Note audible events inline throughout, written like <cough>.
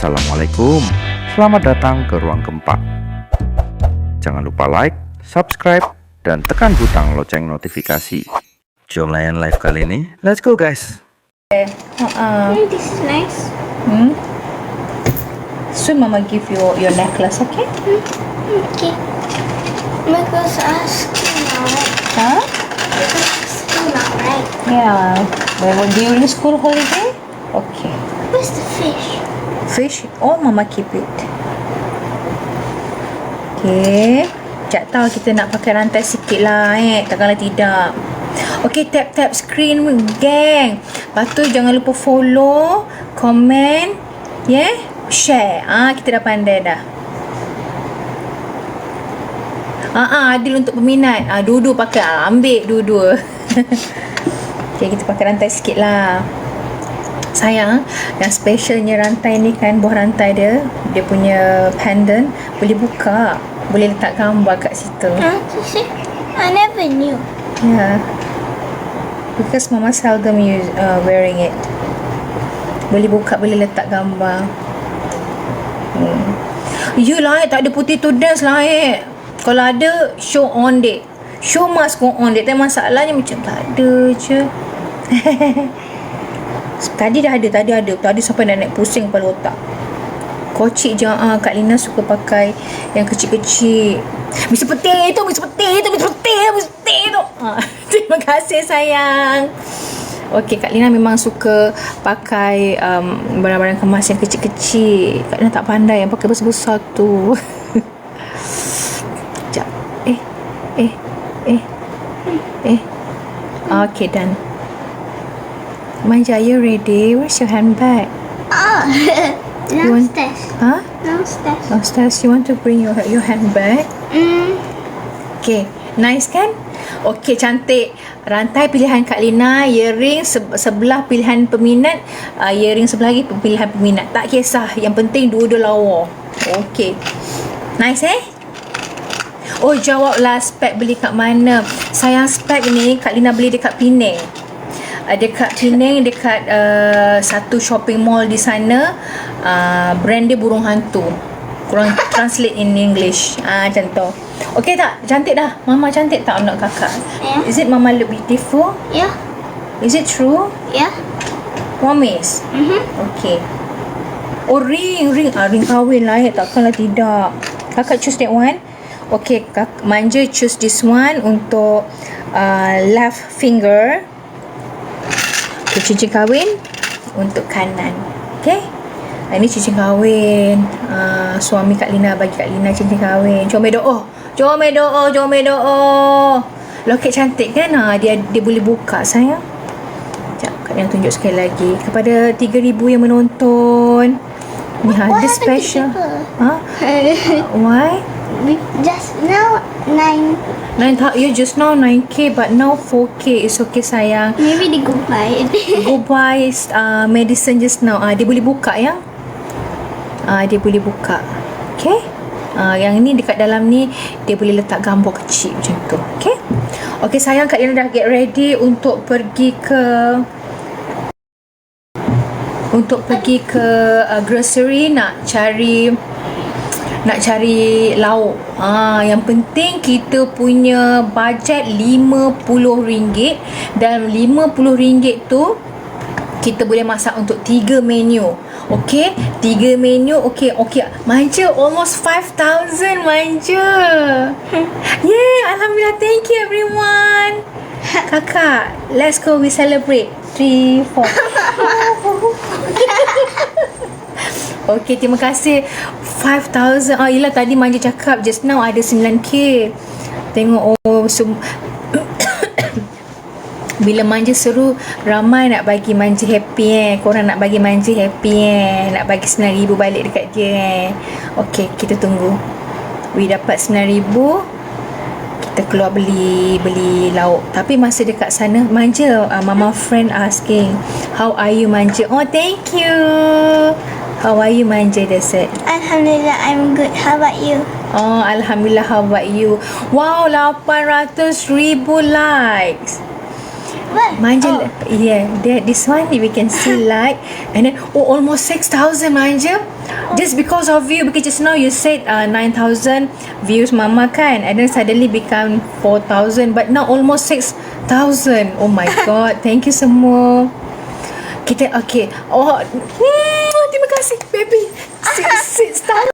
Assalamualaikum. Selamat datang ke ruang keempat. Jangan lupa like, subscribe, dan tekan butang lonceng notifikasi. Jom layan live kali ini. Let's go guys. Uh-uh. Mm, this is nice. Hmm? Soon mama give you your necklace, okay? Okay. Because asking now, right? Huh? Because asking now, right? Yeah. Well, during school holiday? Okay. Where's the fish? Fish? Oh, mama keep it. Okay. Sekejap tahu kita nak pakai rantai sikit lah eh. Takkanlah tidak. Okay, tap-tap screen gang. Lepas tu jangan lupa follow, comment, yeah, share. Ah, kita dah pandai dah. Ah, ah adil untuk peminat. Ah, dua-dua pakai. Ah, ambil dua-dua. <laughs> okay, kita pakai rantai sikit lah. Sayang, yang specialnya rantai ni kan buah rantai dia, dia punya pendant boleh buka. Boleh letak gambar kat situ. Huh? See? I never knew. Yeah. Because mama seldom use uh, wearing it. Boleh buka, boleh letak gambar. Hmm. You lah, tak ada putih to dance lah eh. Kalau ada, show on dek. Show must go on dek. Tapi masalahnya macam tak ada je. <laughs> tadi dah ada, tadi ada. Tadi sampai nak naik pusing kepala otak. Kocik je ah, Kak Lina suka pakai yang kecil-kecil. Mr. Putih tu, Mr. Putih tu, Mr. Putih, Mr. Putih tu. Ah, <laughs> terima kasih sayang. Okey, Kak Lina memang suka pakai um, barang-barang kemas yang kecil-kecil. Kak Lina tak pandai yang pakai besar-besar tu. <laughs> Sekejap. Eh, eh, eh, eh. Okay, done. Manja, are you ready? Where's your handbag? <laughs> You want- downstairs. Huh? Downstairs. Downstairs, you want to bring your your handbag? Mm. Okay, nice kan? Okay, cantik. Rantai pilihan Kak Lina, earring se- sebelah pilihan peminat, uh, earring sebelah lagi pilihan peminat. Tak kisah, yang penting dua-dua lawa. Okay. Nice eh? Oh, jawablah spek beli kat mana? Sayang spek ni Kak Lina beli dekat Penang. Uh, dekat Penang, dekat uh, satu shopping mall di sana. Uh, brand dia burung hantu. Kurang <laughs> translate in English. Ah, uh, macam tu. Okay tak? Cantik dah. Mama cantik tak anak kakak? Yeah. Is it Mama look beautiful? Yeah. Is it true? Yeah. Promise? Mhm. Okay. Oh ring, ring. Ah, ring kahwin lah eh. Takkanlah tidak. Kakak choose that one. Okay, kak, manja choose this one untuk uh, left finger. Okay, cincin kahwin untuk kanan. Okay. Ah, Ini cincin kahwin. Uh, suami Kak Lina bagi Kak Lina cincin kahwin. Jom doa. Jom doa, jom doa. Loket cantik kan? Ha, dia dia boleh buka sayang. Sekejap, Kak Lina tunjuk sekali lagi. Kepada 3,000 yang menonton. Ni ada special. Ha? <laughs> Why? We just now nine. Nine thou- you just now 9k but now 4k. It's okay sayang. Maybe they go buy. <laughs> Go buy uh, medicine just now. Ah, dia boleh buka ya. Ah, dia boleh buka. Okay? Ah, yang ni dekat dalam ni dia boleh letak gambar kecil macam tu. Okay? Okay sayang Kak Lina dah get ready untuk pergi ke untuk pergi ke uh, grocery nak cari nak cari lauk. Ah, yang penting kita punya bajet RM50 dan RM50 tu kita boleh masak untuk tiga menu. Okay, tiga menu. Okay, okay. Manja almost 5,000 manja. <laughs> Yeah, Alhamdulillah. Thank you everyone. Kakak, let's go we celebrate. Three, four. <laughs> <laughs> Okay, terima kasih. 5,000. Ah, yelah tadi Manja cakap just now ada 9K. Tengok oh sem- <coughs> Bila Manja seru ramai nak bagi Manja happy eh. Korang nak bagi Manja happy eh. Nak bagi 9,000 balik dekat dia eh. Okay, kita tunggu. We dapat 9,000 kita keluar beli beli lauk tapi masa dekat sana manja uh, mama friend asking how are you manja oh thank you how are you they said Alhamdulillah, I'm good. How about you? oh alhamdulillah how about you wow 800 ribu likes What? Manja, Oh, yeah, there, this one we can see <laughs> like, and then oh almost 6,000 Manja. Just because of you because just now you said uh, 9,000 views mama kan and then suddenly become 4,000 but now almost 6,000. Oh my <laughs> god. Thank you semua. Kita okay. Oh, hmm, kasih baby. 6,000.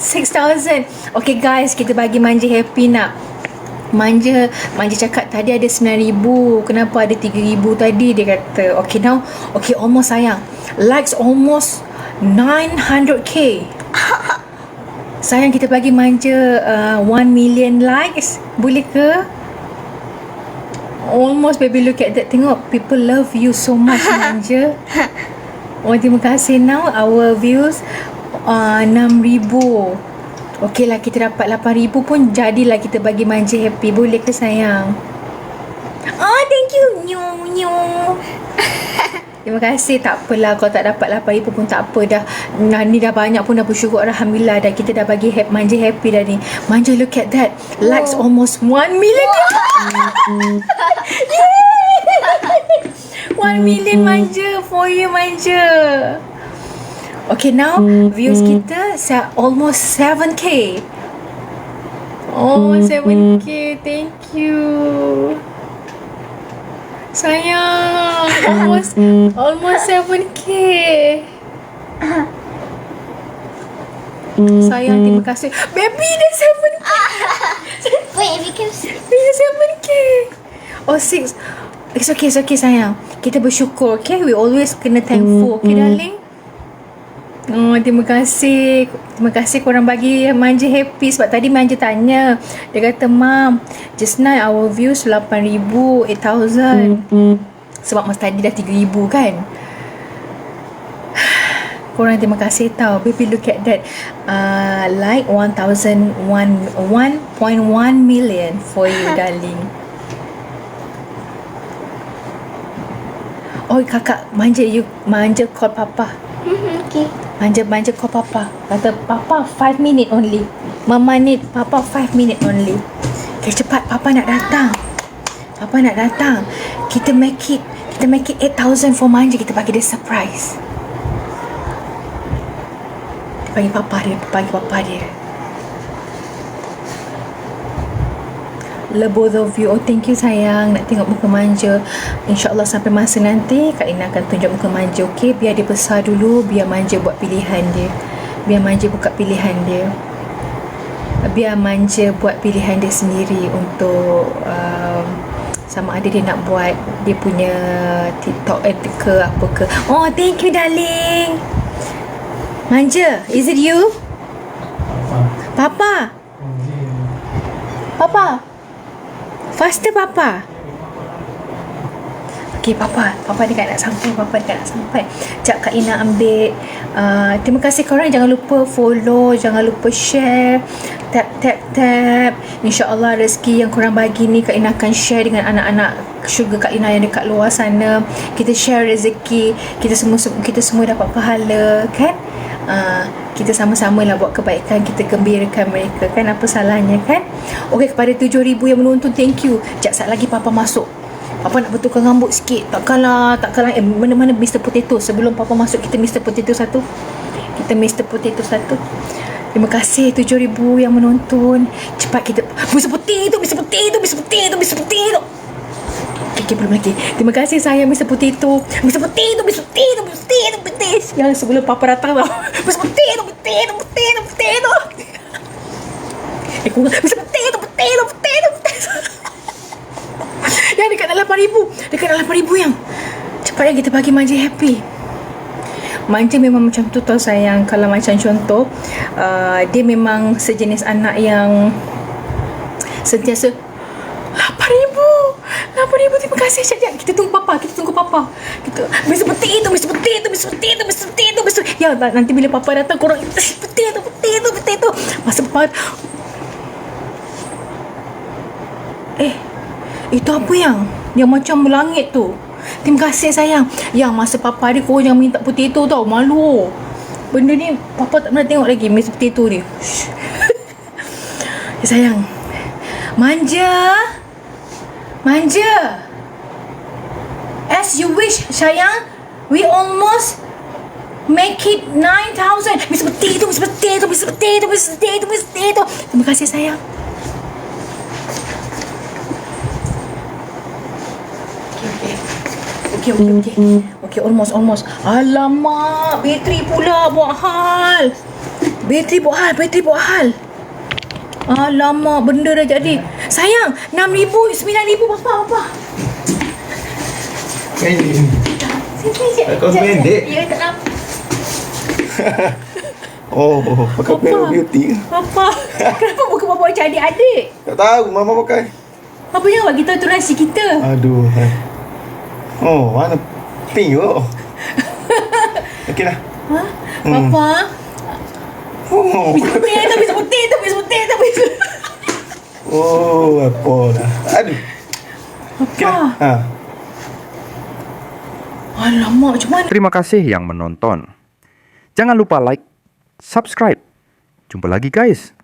6,000 <laughs> Okay guys Kita bagi manja happy nak. Manja Manja cakap tadi ada 9,000 Kenapa ada 3,000 tadi Dia kata Okay now Okay almost sayang. Likes almost 900k <laughs> Sayang kita bagi manja uh, 1 million likes. Boleh ke? Almost baby look at that. Tengok people love you so much <laughs> manja. Oh terima kasih. Now Our views uh, 6,000 Okey lah kita dapat 8,000 pun Jadilah kita bagi manja happy. Boleh ke sayang? Oh thank you. Nyu nyu <laughs> Terima kasih. Tak apalah Kalau tak dapat 8,000 pun tak apa dah. Nah, Ni dah banyak pun dah bersyukur Alhamdulillah dah. Kita dah bagi happy, manja happy dah ni. Manja look at that. Likes Oh. almost 1 million. 1 <laughs> million manja For you manja. Okay now Views kita Almost 7k Oh 7k Thank you Sayang. <laughs> Almost Almost 7k Sayang terima kasih. Baby dah 7k <laughs> Wait, it becomes Dah 7k Oh 6 It's okay, it's okay sayang. Kita bersyukur, okay? We always kena thankful, okay darling? Oh, terima kasih. Terima kasih korang bagi Manja happy sebab tadi Manja tanya. Dia kata, "Mam, just now our views 8,000, 8,000." Sebab masa tadi dah 3,000 kan? <sighs> Korang terima kasih tau. Baby look at that. Uh, like 1,000, 1.1 million for you <laughs> darling. Oh kakak manja you manja call papa. Okay. Manja-manja call papa. Kata papa 5 minute only. Mama need papa 5 minute only. Okay cepat papa nak datang. Papa nak datang. Kita make it kita make it 8000 for manja kita bagi dia surprise. Kita bagi papa dia, bagi papa dia. Love both of you. Oh, thank you sayang. Nak tengok muka manja. InsyaAllah sampai masa nanti, Kak Ina akan tunjuk muka manja. Okay, biar dia besar dulu. Biar manja buat pilihan dia. Biar manja buka pilihan dia. Biar manja buat pilihan dia sendiri untuk um, sama ada dia nak buat dia punya TikTok eh, ke apa ke. Oh, thank you darling. Manja, is it you? Papa. Papa. Faster papa. Okay papa, papa dekat nak sampai, papa dekat nak sampai. Sekejap Kak Ina ambil. Uh, terima kasih korang jangan lupa follow, jangan lupa share. Tap tap tap. InsyaAllah rezeki yang korang bagi ni Kak Ina akan share dengan anak-anak sugar Kak Ina yang dekat luar sana. Kita share rezeki, kita semua kita semua dapat pahala, kan? Uh, kita sama-sama lah buat kebaikan kita gembirakan mereka kan? Apa salahnya kan? Okey kepada 7000 yang menonton thank you. Sekejap saat lagi papa masuk. Papa nak betulkan rambut sikit. Takkanlah takkanlah eh mana-mana Mr Potato. Sebelum papa masuk kita Mr Potato satu. Kita Mr Potato satu. Terima kasih 7000 yang menonton. Cepat kita Mr Potato, Mr Potato, Mr Potato, Mr Potato. Okay, belum lagi. Terima kasih saya Mr Potato. Mr Potato, Mr Potato, Mr Potato, Potato. Yang sebelum papa datang tau. Mr Potato, Potato, Potato, Potato. Eh, kurang. Mr Potato, Potato, Potato, Potato. <laughs> Yang dekat dalam 8000. Dekat dalam 8000 yang. Cepat yang kita bagi manja happy. Manja memang macam tu tau sayang Kalau macam contoh uh, Dia memang sejenis anak yang Sentiasa 8,000 8,000 terima kasih Sekejap Kita tunggu papa Kita tunggu papa Kita Mr. Peti itu Mr. Peti itu Mr. Peti itu Mr. Peti itu Mr. Ya nanti bila papa datang Korang Peti itu Peti itu Peti itu Masa papa Eh Itu apa yang Yang macam melangit tu Terima kasih sayang Yang masa papa dia Korang jangan minta potato tau Malu Benda ni Papa tak pernah tengok lagi Mr. Potato ni Shh. <laughs> ya, Sayang Manja Manja As you wish, sayang. We almost make it 9,000. Miss Potato, Miss Potato, Miss Potato, Miss Potato, Miss Potato. Terima kasih, sayang. Okay, okay. Okay, okay, almost, almost. Alamak, bateri pula buat hal. Bateri buat hal, bateri buat hal. Alamak, benda dah jadi. Sayang, 6,000, 9,000, apa, apa? Ini. Sini, sini, sini. Kau pendek? Ya, tak. Oh, pakai Apa? Pale Beauty ke? Apa? Kenapa bukan bawa macam adik-adik? Tak tahu, Mama pakai. Apa jangan bagi tahu tu nasi kita. Aduh. hai. Oh, mana pink tu? <laughs> Okey lah. Ha? Papa? Oh, Bisa putih tu, bisa putih tu, bisa putih tu, bisa. oh apa lah. Aduh. Apa? Ha. Alamak, macam mana? Terima kasih yang menonton. Jangan lupa like, subscribe. Jumpa lagi guys.